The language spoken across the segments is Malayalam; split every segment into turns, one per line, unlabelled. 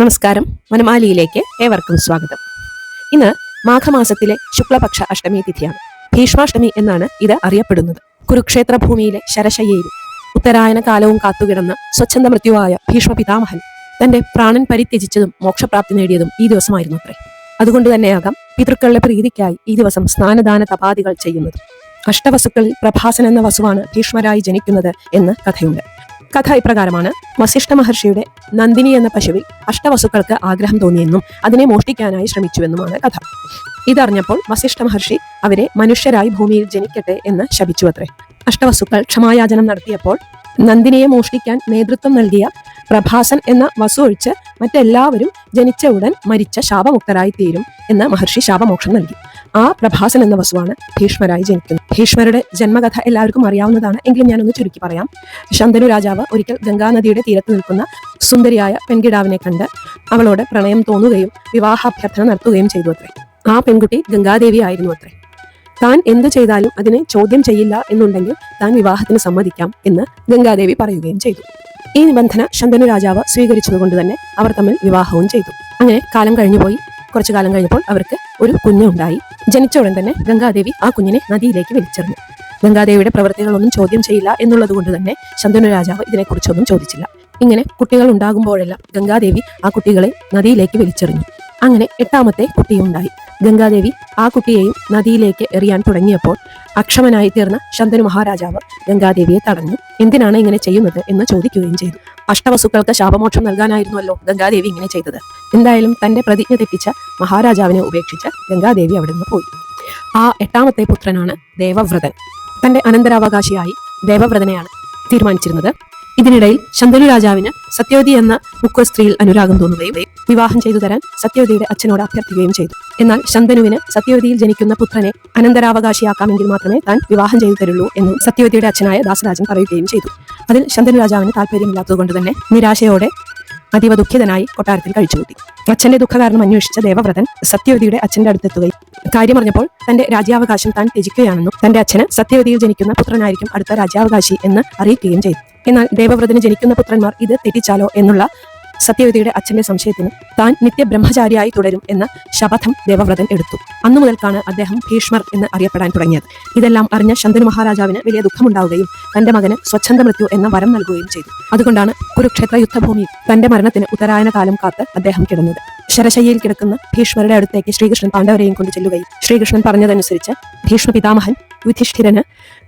നമസ്കാരം. വനമാലിയിലേക്ക് ഏവർക്കും സ്വാഗതം. ഇന്ന് മാഘമാസത്തിലെ ശുക്ലപക്ഷ അഷ്ടമി തിഥിയാണ്. ഭീഷ്മാഷ്ടമി എന്നാണ് ഇത് അറിയപ്പെടുന്നത്. കുരുക്ഷേത്ര ഭൂമിയിലെ ശരശയ്യയിൽ ഉത്തരായന കാലവും കാത്തുകിടന്ന സ്വച്ഛന്ത മൃത്യുവായ ഭീഷ്മ പിതാമഹൻ തന്റെ പ്രാണൻ പരിത്യജിച്ചതും മോക്ഷപ്രാപ്തി നേടിയതും ഈ ദിവസമായിരുന്നു അത്രേ. അതുകൊണ്ട് തന്നെയാകാം പിതൃക്കളുടെ പ്രീതിക്കായി ഈ ദിവസം സ്നാനദാന തപാദികൾ ചെയ്യുന്നത്. അഷ്ടവസുക്കളിൽ പ്രഭാസൻ എന്ന വസുവാണ് ഭീഷ്മരായി ജനിക്കുന്നത് എന്ന് കഥയുണ്ട്. കഥ ഇപ്രകാരമാണ് വസിഷ്ഠ മഹർഷിയുടെ നന്ദിനി എന്ന പശുവിൽ അഷ്ടവസുക്കൾക്ക് ആഗ്രഹം തോന്നിയെന്നും അതിനെ മോഷ്ടിക്കാനായി ശ്രമിച്ചുവെന്നുമാണ് കഥ. ഇതറിഞ്ഞപ്പോൾ വസിഷ്ഠ മഹർഷി അവരെ മനുഷ്യരായി ഭൂമിയിൽ ജനിക്കട്ടെ എന്ന് ശപിച്ചു അത്രേ അഷ്ടവസുക്കൾ ക്ഷമായാചനം നടത്തിയപ്പോൾ നന്ദിനിയെ മോഷ്ടിക്കാൻ നേതൃത്വം നൽകിയ പ്രഭാസൻ എന്ന വസു ഒഴിച്ച് മറ്റെല്ലാവരും ജനിച്ച ഉടൻ മരിച്ച ശാപമുക്തരായി തീരും എന്ന് മഹർഷി ശാപമോക്ഷം നൽകി. ആ പ്രഭാസൻ എന്ന വസുവാണ് ഭീഷ്മരായി ജനിക്കുന്നത്. ഭീഷ്മരുടെ ജന്മകഥ എല്ലാവർക്കും അറിയാവുന്നതാണ്. എങ്കിലും ഞാനൊന്ന് ചുരുക്കി പറയാം. ശന്തനു രാജാവ് ഒരിക്കൽ ഗംഗാനദിയുടെ തീരത്ത് നിൽക്കുന്ന സുന്ദരിയായ പെൺകിടാവിനെ കണ്ട് അവളോട് പ്രണയം തോന്നുകയും വിവാഹാഭ്യർത്ഥന നടത്തുകയും ചെയ്തു അത്രേ. ആ പെൺകുട്ടി ഗംഗാദേവി ആയിരുന്നു അത്രേ. താൻ എന്തു ചെയ്താലും അതിനെ ചോദ്യം ചെയ്യില്ല എന്നുണ്ടെങ്കിൽ താൻ വിവാഹത്തിന് സമ്മതിക്കാം എന്ന് ഗംഗാദേവി പറയുകയും ചെയ്തു. ഈ നിബന്ധന ശന്തനു രാജാവ് സ്വീകരിച്ചതുകൊണ്ട് തന്നെ അവർ തമ്മിൽ വിവാഹവും ചെയ്തു. അങ്ങനെ കാലം കഴിഞ്ഞുപോയി കുറച്ചു കാലം കഴിഞ്ഞപ്പോൾ അവർക്ക് ഒരു കുഞ്ഞുണ്ടായി ജനിച്ച ഉടൻ തന്നെ ഗംഗാദേവി ആ കുഞ്ഞിനെ നദിയിലേക്ക് വലിച്ചെറിഞ്ഞു. ഗംഗാദേവിയുടെ പ്രവൃത്തികളൊന്നും ചോദ്യം ചെയ്യില്ല എന്നുള്ളത് കൊണ്ട് തന്നെ ശന്തനു രാജാവ് ഇതിനെക്കുറിച്ചൊന്നും ചോദിച്ചില്ല. ഇങ്ങനെ കുട്ടികൾ ഉണ്ടാകുമ്പോഴെല്ലാം ഗംഗാദേവി ആ കുട്ടികളെ നദിയിലേക്ക് വലിച്ചെറിഞ്ഞു. അങ്ങനെ എട്ടാമത്തെ കുട്ടിയുണ്ടായി. ഗംഗാദേവി ആ കുട്ടിയെയും നദിയിലേക്ക് എറിയാൻ തുടങ്ങിയപ്പോൾ അക്ഷമനായി തീർന്ന ശന്തനു മഹാരാജാവ് ഗംഗാദേവിയെ തടഞ്ഞു. എന്തിനാണ് ഇങ്ങനെ ചെയ്യുന്നത് എന്ന് ചോദിക്കുകയും ചെയ്തു. അഷ്ടവസുക്കൾക്ക് ശാപമോക്ഷം നൽകാനായിരുന്നുവല്ലോ ഗംഗാദേവി ഇങ്ങനെ ചെയ്തത്. എന്തായാലും തന്റെ പ്രതിജ്ഞ തെറ്റിച്ച മഹാരാജാവിനെ ഉപേക്ഷിച്ച് ഗംഗാദേവി അവിടെ നിന്ന് പോയി. ആ എട്ടാമത്തെ പുത്രനാണ് ദേവവ്രതൻ. തന്റെ അനന്തരാവകാശിയായി ദേവവ്രതനെയാണ് തീരുമാനിച്ചിരുന്നത്. ഇതിനിടയിൽ ശന്തനു രാജാവിന് സത്യവതി എന്ന മുഖ സ്ത്രീയിൽ അനുരാഗം തോന്നുകയും വിവാഹം ചെയ്തു തരാൻ സത്യവതിയുടെ അച്ഛനോട് അഭ്യർത്ഥിക്കുകയും ചെയ്തു. എന്നാൽ ശന്തനുവിന് സത്യവതിയിൽ ജനിക്കുന്ന പുത്രനെ അനന്തരാവകാശിയാക്കാമെങ്കിൽ മാത്രമേ താൻ വിവാഹം ചെയ്തു തരുള്ളൂ എന്നും സത്യവതിയുടെ അച്ഛനായ ദാസരാജൻ പറയുകയും ചെയ്തു. അതിൽ ശന്തനു രാജാവിന് താല്പര്യമില്ലാത്തതുകൊണ്ട് തന്നെ നിരാശയോടെ അതീവ ദുഃഖിതനായി കൊട്ടാരത്തിൽ കഴിച്ചുകൂട്ടി. അച്ഛന്റെ ദുഃഖകാരണം അന്വേഷിച്ച ദേവവ്രതൻ സത്യവതിയുടെ അച്ഛന്റെ അടുത്തെത്തുകയും കാര്യം കാര്യമറിഞ്ഞപ്പോൾ തന്റെ രാജ്യാവകാശം താൻ ത്യജിക്കുകയാണെന്നും തന്റെ അച്ഛന് സത്യവതിയിൽ ജനിക്കുന്ന പുത്രനായിരിക്കും അടുത്ത രാജ്യാവകാശി എന്ന് അറിയിക്കുകയും ചെയ്തു. എന്നാൽ ദേവവ്രതന് ജനിക്കുന്ന പുത്രന്മാർ ഇത് തെറ്റിച്ചാലോ എന്നുള്ള സത്യവതിയുടെ അച്ഛന്റെ സംശയത്തിന് താൻ നിത്യബ്രഹ്മചാരിയായി തുടരും എന്ന ശപഥം ദേവവ്രതൻ എടുത്തു. അന്നു മുതൽക്കാണ് അദ്ദേഹം ഭീഷ്മർ എന്ന് അറിയപ്പെടാൻ തുടങ്ങിയത്. ഇതെല്ലാം അറിഞ്ഞ ശന്തനു മഹാരാജാവിന് വലിയ ദുഃഖമുണ്ടാവുകയും തന്റെ മകന് സ്വച്ഛന്ത മൃത്യു എന്ന വരം നൽകുകയും ചെയ്തു. അതുകൊണ്ടാണ് കുരുക്ഷേത്ര യുദ്ധഭൂമിയിൽ തന്റെ മരണത്തിന് ഉത്തരായന കാലം കാത്ത് അദ്ദേഹം കിടന്നത്. ശരശയ്യയിൽ കിടക്കുന്ന ഭീഷ്മരുടെ അടുത്തേക്ക് ശ്രീകൃഷ്ണൻ പാണ്ഡവരെയും കൊണ്ട് ചെല്ലുകയും ശ്രീകൃഷ്ണൻ പറഞ്ഞതനുസരിച്ച് ഭീഷ്മ പിതാമഹൻ യുധിഷ്ഠിരന്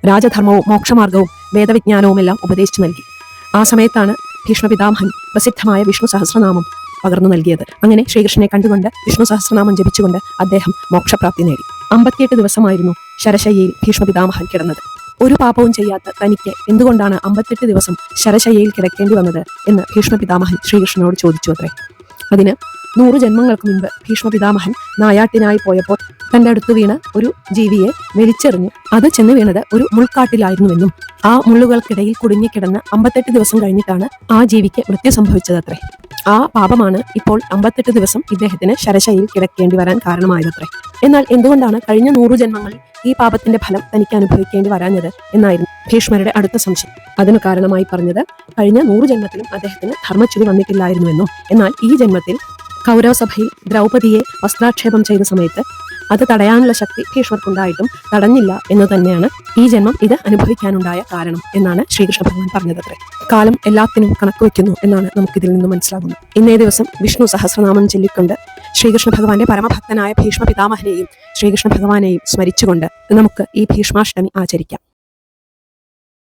രാജധർമ്മവും മോക്ഷമാർഗവും വേദവിജ്ഞാനവുമെല്ലാം ഉപദേശിച്ചു നൽകി. ആ സമയത്താണ് ഭീഷ്മപിതാമഹൻ പ്രസിദ്ധമായ വിഷ്ണു സഹസ്രനാമം പകർന്നു നൽകിയത്. അങ്ങനെ ശ്രീകൃഷ്ണനെ കണ്ടുകൊണ്ട് വിഷ്ണു സഹസ്രനാമം ജപിച്ചുകൊണ്ട് അദ്ദേഹം മോക്ഷപ്രാപ്തി നേടി. അമ്പത്തിയെട്ട് ദിവസമായിരുന്നു ശരശയ്യയിൽ ഭീഷ്മപിതാമഹൻ കിടന്നത്. ഒരു പാപവും ചെയ്യാത്ത തനിക്ക് എന്തുകൊണ്ടാണ് അമ്പത്തെട്ട് ദിവസം ശരശയ്യയിൽ കിടക്കേണ്ടി വന്നത് എന്ന് ഭീഷ്മ പിതാമഹൻ ശ്രീകൃഷ്ണനോട് ചോദിച്ചു അത്രേ. അതിന് നൂറു ജന്മങ്ങൾക്ക് മുൻപ് ഭീഷ്മ പിതാമഹൻ നായാട്ടിനായി പോയപ്പോൾ തന്റെ അടുത്ത് വീണ ഒരു ജീവിയെ വലിച്ചെറിഞ്ഞു. അത് ചെന്ന് വീണത് ഒരു മുൾക്കാട്ടിലായിരുന്നുവെന്നും ആ മുള്ളുകൾക്കിടയിൽ കുടുങ്ങിക്കിടന്ന് അമ്പത്തെട്ട് ദിവസം കഴിഞ്ഞിട്ടാണ് ആ ജീവിക്ക് മൃത്യു സംഭവിച്ചതത്രേ. ആ പാപമാണ് ഇപ്പോൾ അമ്പത്തെട്ട് ദിവസം ഇദ്ദേഹത്തിന് ശരശയിൽ കിടക്കേണ്ടി വരാൻ കാരണമായതത്രേ. എന്നാൽ എന്തുകൊണ്ടാണ് കഴിഞ്ഞ നൂറു ജന്മങ്ങളിൽ ഈ പാപത്തിന്റെ ഫലം തനിക്ക് അനുഭവിക്കേണ്ടി വരാഞ്ഞത് എന്നായിരുന്നു ഭീഷ്മരുടെ അടുത്ത സംശയം. അതിനു കാരണമായി പറഞ്ഞത് കഴിഞ്ഞ നൂറു ജന്മത്തിലും അദ്ദേഹത്തിന് ധർമ്മച്യുതി വന്നിട്ടില്ലായിരുന്നുവെന്നും എന്നാൽ ഈ ജന്മത്തിൽ കൗരവസഭയിൽ ദ്രൗപതിയെ വസ്ത്രാക്ഷേപം ചെയ്ത സമയത്ത് അത് തടയാനുള്ള ശക്തി ഭീഷ്മർക്കുണ്ടായിട്ടും തടഞ്ഞില്ല എന്ന് തന്നെയാണ് ഈ ജന്മം ഇത് അനുഭവിക്കാനുണ്ടായ കാരണം എന്നാണ് ശ്രീകൃഷ്ണ ഭഗവാൻ പറഞ്ഞതത്രേ. കാലം എല്ലാത്തിനും കണക്ക് വയ്ക്കുന്നു എന്നാണ് നമുക്കിതിൽ നിന്ന് മനസ്സിലാകുന്നത്. ഇന്നേ ദിവസം വിഷ്ണു സഹസ്രനാമം ചൊല്ലിക്കൊണ്ട് ശ്രീകൃഷ്ണ ഭഗവാന്റെ പരമഭക്തനായ ഭീഷ്മ പിതാമഹനെയും ശ്രീകൃഷ്ണ ഭഗവാനെയും സ്മരിച്ചുകൊണ്ട് നമുക്ക് ഈ ഭീഷ്മാഷ്ടമി ആചരിക്കാം.